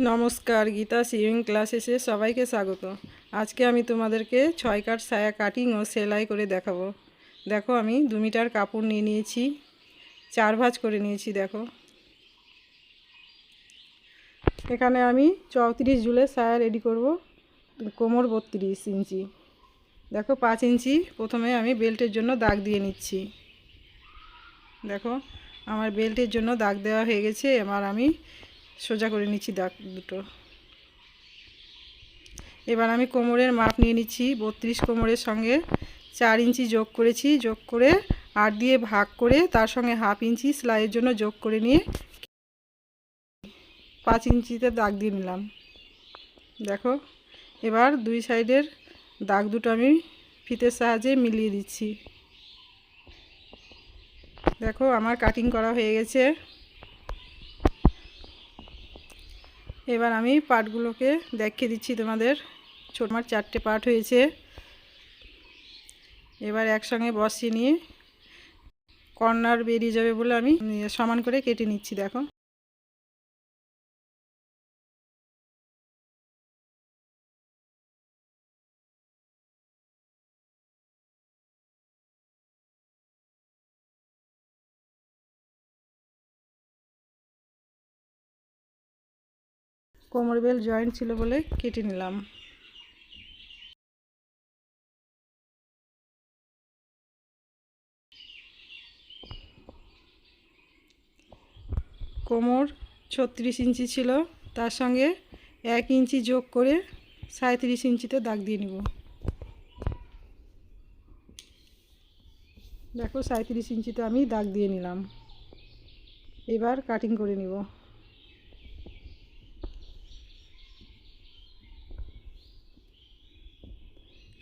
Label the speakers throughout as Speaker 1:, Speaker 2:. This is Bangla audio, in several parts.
Speaker 1: নমস্কার, গীতা সুইমিং ক্লাসেসে সবাইকে স্বাগত। আজকে আমি তোমাদেরকে ছয় কাট সায়া কাটিং ও সেলাই করে দেখাবো। দেখো আমি দু মিটার কাপড় নিয়ে নিয়েছি, চার ভাঁজ করে নিয়েছি, দেখো। এখানে আমি চৌত্রিশ জুলে সায়া রেডি করব, কোমর বত্রিশ ইঞ্চি। দেখো পাঁচ ইঞ্চি প্রথমে আমি বেল্টের জন্য দাগ দিয়ে নিচ্ছি। দেখো, আমার বেল্টের জন্য দাগ দেওয়া হয়ে গেছে, এবার আমি সোজা করে নিচ্ছি দাগ দুটো। এবার আমি কোমরের মাপ নিয়ে নিচ্ছি, বত্রিশ কোমরের সঙ্গে চার ইঞ্চি যোগ করেছি, যোগ করে আট দিয়ে ভাগ করে তার সঙ্গে হাফ ইঞ্চি সেলাইয়ের জন্য যোগ করে নিয়ে পাঁচ ইঞ্চিতে দাগ দিয়ে নিলাম। দেখো, এবার দুই সাইডের দাগ দুটো আমি ফিতের সাহায্যে মিলিয়ে দিচ্ছি। দেখো, আমার কাটিং করা হয়ে গেছে। এবার আমি পাটগুলোকে দেখিয়ে দিচ্ছি তোমাদের। ছোট আমার চারটে পাট হয়েছে। এবার একসঙ্গে বসিয়ে নিয়ে কর্নার বেরিয়ে যাবে বলে আমি সমান করে কেটে নিচ্ছি, দেখো। কোমর বেল জয়েন্ট ছিল বলে কেটে নিলাম। কোমর ছত্রিশ ইঞ্চি ছিল, তার সঙ্গে এক ইঞ্চি যোগ করে সাঁত্রিশ ইঞ্চিতে দাগ দিয়ে নিব। দেখো সাঁত্রিশ ইঞ্চিতে আমি দাগ দিয়ে নিলাম। এবার কাটিং করে নিব।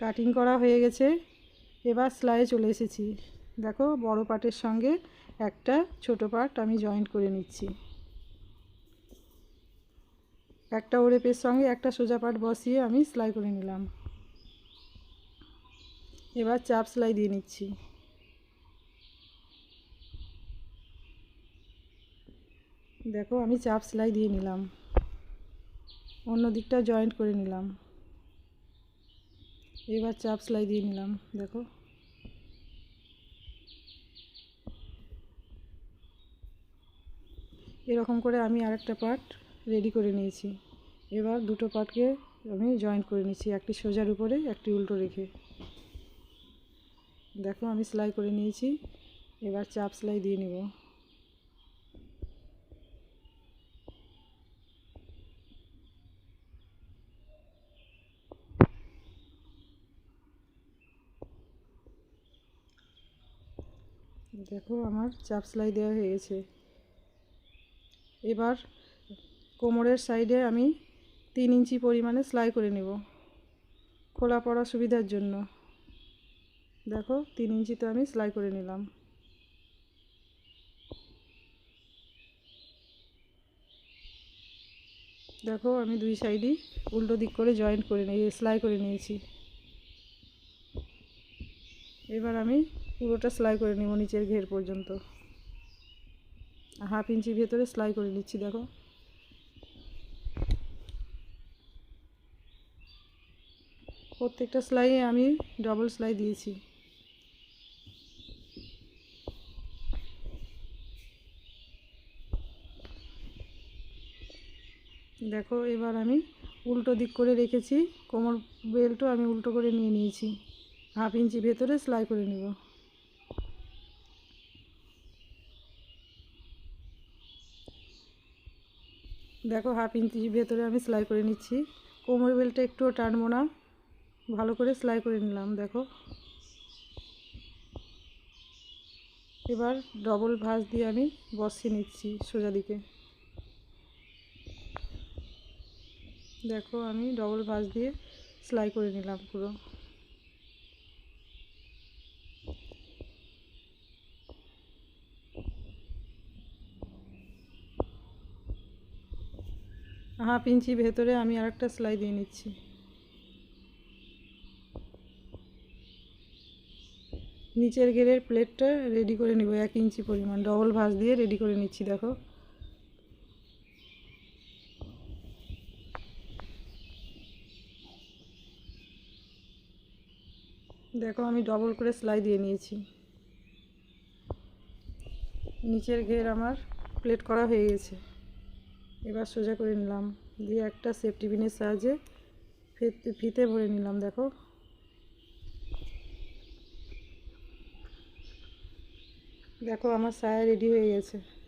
Speaker 1: কাটিং করা হয়ে গেছে। এবার সেলাইয়ে চলে এসেছি। দেখো, বড় পাটের সঙ্গে একটা ছোট পাট আমি জয়েন্ট করে নিচ্ছি। একটা ওরেপের সঙ্গে একটা সোজা পাট বসিয়ে আমি সেলাই করে নিলাম। এবার চাপ সেলাই দিয়ে নিচ্ছি। দেখো, আমি চাপ সেলাই দিয়ে নিলাম। অন্য দিকটা জয়েন্ট করে নিলাম। এবার চাপ সেলাই দিয়ে নিলাম, দেখো। এরকম করে আমি আরেকটা পার্ট রেডি করে নিয়েছি। এবার দুটো পার্টকে আমি জয়েন্ট করে নিয়েছি, একটি সোজার উপরে, একটি উল্টো রেখে। দেখো, আমি সেলাই করে নিয়েছি, এবার চাপ সেলাই দিয়ে নেব। দেখো আমার চাপ সেলাই দেওয়া হয়ে গেছে। এবার কোমরের সাইডে আমি তিন ইঞ্চি পরিমাণে সেলাই করে নেব খোলা পড়া সুবিধার জন্য। দেখো, তিন ইঞ্চিতে আমি সেলাই করে নিলাম। দেখো, আমি দুই সাইডই উল্টো দিক করে জয়েন্ট করে নিয়ে সেলাই করে নিয়েছি। এবার আমি পুরোটা সেলাই করে নিব নিচের ঘের পর্যন্ত। হাফ ইঞ্চি ভেতরে সেলাই করে নিচ্ছি, দেখো। প্রত্যেকটা সেলাই আমি ডবল সেলাই দিয়েছি। দেখো, এবার আমি উল্টো দিক করে রেখেছি। কোমর বেল্টও আমি উল্টো করে নিয়ে নিয়েছি। হাফ ইঞ্চি ভেতরে সেলাই করে নেব। দেখো হাফ ইঞ্চি ভেতরে আমি সেলাই করে নিচ্ছি। কোমর বেলটা একটুও টানবো না। ভালো করে সেলাই করে নিলাম, দেখো। এবার ডবল ভাঁজ দিয়ে আমি বসিয়ে নিচ্ছি সোজা দিকে। দেখো আমি ডবল ভাঁজ দিয়ে সেলাই করে নিলাম পুরো। হাফ ইঞ্চি ভেতরে আমি আরেকটা সেলাই দিয়ে নিচ্ছি। নিচের গেরের প্লেটটা রেডি করে নেব, এক ইঞ্চি পরিমাণ। ডবল ভাঁজ দিয়ে রেডি করে নিচ্ছি, দেখো। দেখো, আমি ডবল করে সেলাই দিয়ে নিয়েছি। নিচের ঘের আমার প্লেট করা হয়ে গেছে। এবার সোজা করে নিলাম। দিয়ে একটা সেফটি পিনের সাহায্যে ফিতে ফিতে ভরে নিলাম, দেখো। দেখো, আমার সায়া রেডি হয়ে গেছে।